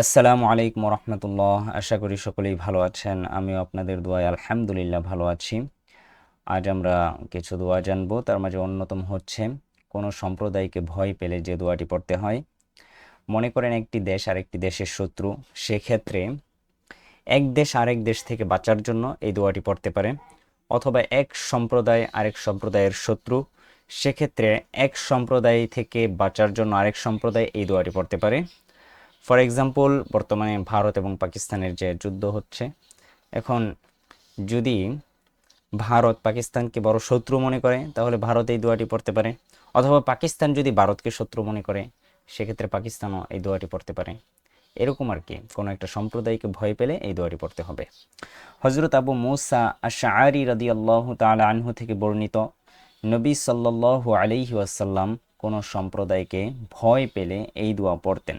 আসসালামু আলাইকুম রহমতুল্লাহ আশা করি সকলেই ভালো আছেন। আমিও আপনাদের দোয়ায় আলহামদুলিল্লাহ ভালো আছি। আজ আমরা কিছু দোয়া জানব। তার মাঝে অন্যতম হচ্ছে, কোনো সম্প্রদায়কে ভয় পেলে যে দোয়াটি পড়তে হয়। মনে করেন একটি দেশ আরেকটি দেশের শত্রু, সেক্ষেত্রে এক দেশ আরেক দেশ থেকে বাঁচার জন্য এই দোয়াটি পড়তে পারে। অথবা এক সম্প্রদায় আরেক সম্প্রদায়ের শত্রু, সেক্ষেত্রে এক সম্প্রদায় থেকে বাঁচার জন্য আরেক সম্প্রদায় এই দোয়াটি পড়তে পারে। ফর এক্সাম্পল বর্তমানে ভারত এবং পাকিস্তানের যে যুদ্ধ হচ্ছে, এখন যদি ভারত পাকিস্তানকে বড় শত্রু মনে করে, তাহলে ভারত এই দোয়াটি পড়তে পারে। অথবা পাকিস্তান যদি ভারতকে শত্রু মনে করে, সেক্ষেত্রে পাকিস্তানও এই দোয়াটি পড়তে পারে। এরকম আর কি, কোনো একটা সম্প্রদায়কে ভয় পেলে এই দোয়াটি পড়তে হবে। হজরত আবু মুসা আশাআরি রাদি আল্লাহ তালা আনহু থেকে বর্ণিত, নবী সাল্লাল্লাহু আলাইহি ওয়াসাল্লাম কোনো সম্প্রদায়কে ভয় পেলে এই দোয়া পড়তেন।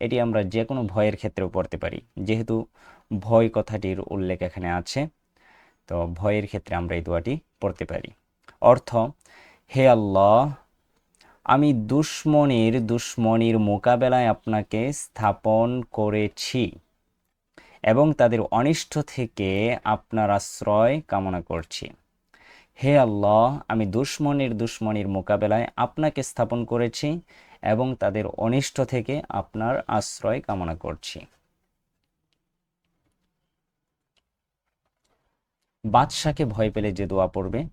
এটি আমরা যে কোনো ভয়ের ক্ষেত্রেও পড়তে পারি। যেহেতু ভয় কথাটির উল্লেখ এখানে আছে, তো ভয়ের ক্ষেত্রে আমরা এই দোয়াটি পড়তে পারি। অর্থ, হে আল্লাহ, আমি দুশ্মনির দুশ্মনির মোকাবেলায় আপনাকে স্থাপন করেছি এবং তাদের অনিষ্ট থেকে আপনার আশ্রয় কামনা করছি। হে আল্লাহ, আমি দুশ্মনির দুশ্মনির মোকাবেলায় আপনাকে স্থাপন করেছি এবং তাদের অনিষ্ট থেকে আপনার আশ্রয় কামনা করছি। বাদশাকে ভয় পেলে যে দোয়া পড়বে।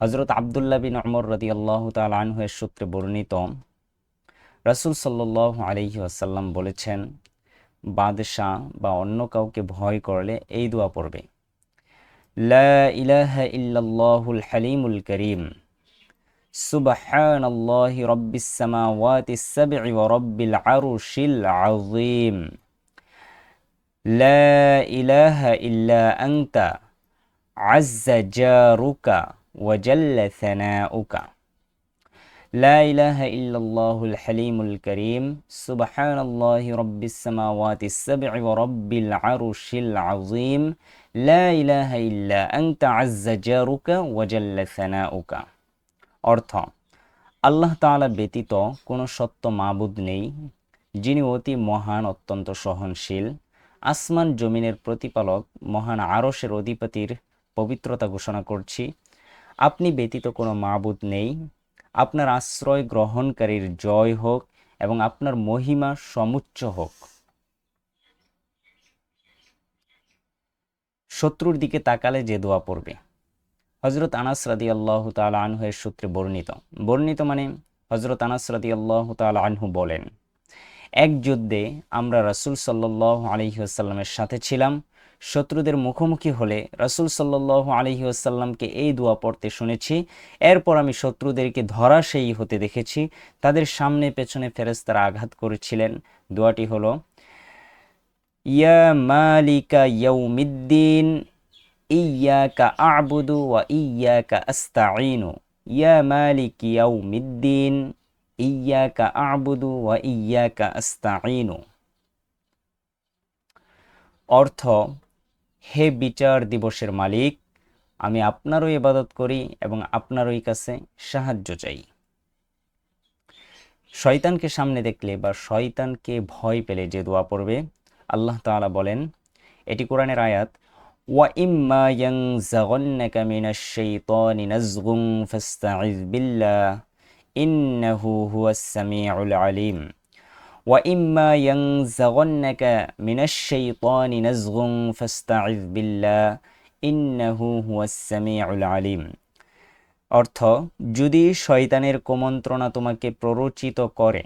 হজরত আবদুল্লাহ বিন অমর রদি আল্লাহ তালহের সূত্রে বর্ণিত, রাসুল সাল্লাহ আলহি আসাল্লাম বলেছেন, বাদশাহ বা অন্য কাউকে ভয় করলে এই দোয়া পড়বে। লা ইলাহা ইল্লাল্লাহুল হালিমুল করিম। سبحان الله رب السماوات السبع ورب العرش العظيم. لا إله إلا أنت عز جارك وجل ثناؤك. لا إله إلا الله الحليم الكريم. سبحان الله رب السماوات السبع ورب العرش العظيم. لا إله إلا أنت عز جارك وجل ثناؤك. অর্থ, আল্লাহ তাআলা ব্যতীত কোনো সত্য মাবুদ নেই, যিনি অতি মহান, অত্যন্ত সহনশীল, আসমান জমিনের প্রতিপালক, মহান আরশের অধিপতির পবিত্রতা ঘোষণা করছি। আপনি ব্যতীত কোনো মাবুদ নেই। আপনার আশ্রয় গ্রহণকারীর জয় হোক এবং আপনার মহিমা সমুচ্চ হোক। শত্রুর দিকে তাকালে যে দোয়া পড়বে। হজরত আনাস রাদি আল্লাহ তাল আনহুয়ের সূত্রে বর্ণিত। বর্ণিত মানে হজরত আনাস রাদি আল্লাহ তাল আনহু বলেন, এক যুদ্ধে আমরা রাসুল সাল্লাহ আলহিহাসাল্লামের সাথে ছিলাম। শত্রুদের মুখোমুখি হলে রাসুল সাল্লাহ আলহিহাসাল্লামকে এই দোয়া পড়তে শুনেছি। এরপর আমি শত্রুদেরকে ধরাশায়ী হতে দেখেছি। তাদের সামনে পেছনে ফেরেস্তারা আঘাত করেছিলেন। দোয়াটি হলো, ইয়া মালিকা ইয়াউমিদ্দিন ইয়াকা আবুদু ওয়া ইয়াকা আস্তাঈনু ইয়া মালিক ইয়াউমিদ্দিন ইয়াকা আবুদু ওয়া ইয়াকা আস্তাঈনু অর্থ, হে বিচার দিবসের মালিক, আমি আপনারও ইবাদত করি এবং আপনারই কাছে সাহায্য চাই। শয়তানকে সামনে দেখলে বা শয়তানকে ভয় পেলে যে দোয়া পড়বে, আল্লাহ তাআলা বলেন, এটি কোরআনের আয়াত وإما ينزغنك من الشيطان نزغ فاستعذ بالله إنه هو السميع العليم وإما ينزغنك من الشيطان نزغ فاستعذ بالله إنه هو السميع العليم অর্থ যদি শয়তানের কুমন্ত্রণা তোমাকে প্ররোচিত করে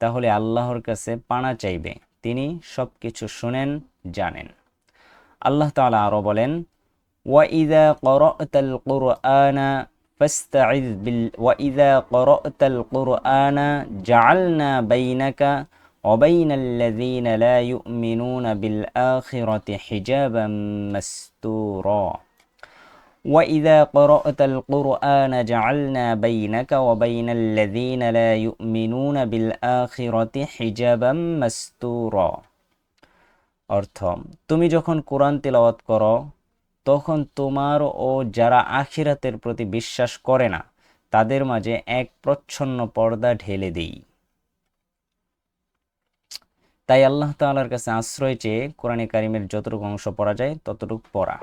তাহলে আল্লাহর কাছে পানা চাইবে তিনি সব কিছু শুনেন জানেন আল্লাহ তাআলা আরো বলেন ওয়াইদা করাতাল কুরআনা ফাস্তাইয বিল ওয়াইদা করাতাল কুরআনা জাআলনা বাইনাকা وبين الذين لا يؤمنون بالآخرة حجابا مستورا وإذا قرأت القرآن جعلنا بينك وبين الذين لا يؤمنون بالآخرة حجابا مستورا অর্থ, তুমি যখন কোরআন তেলাওয়াত করো, তখন তোমার ও যারা আখিরাতের প্রতি বিশ্বাস করে না, তাদের মাঝে এক প্রচ্ছন্ন পর্দা ঢেলে দেই। তাই আল্লাহ তাআলার কাছে আশ্রয় চেয়ে কোরআনে কারিমের যতটুকু অংশ পড়া যায়, ততটুকু পড়া।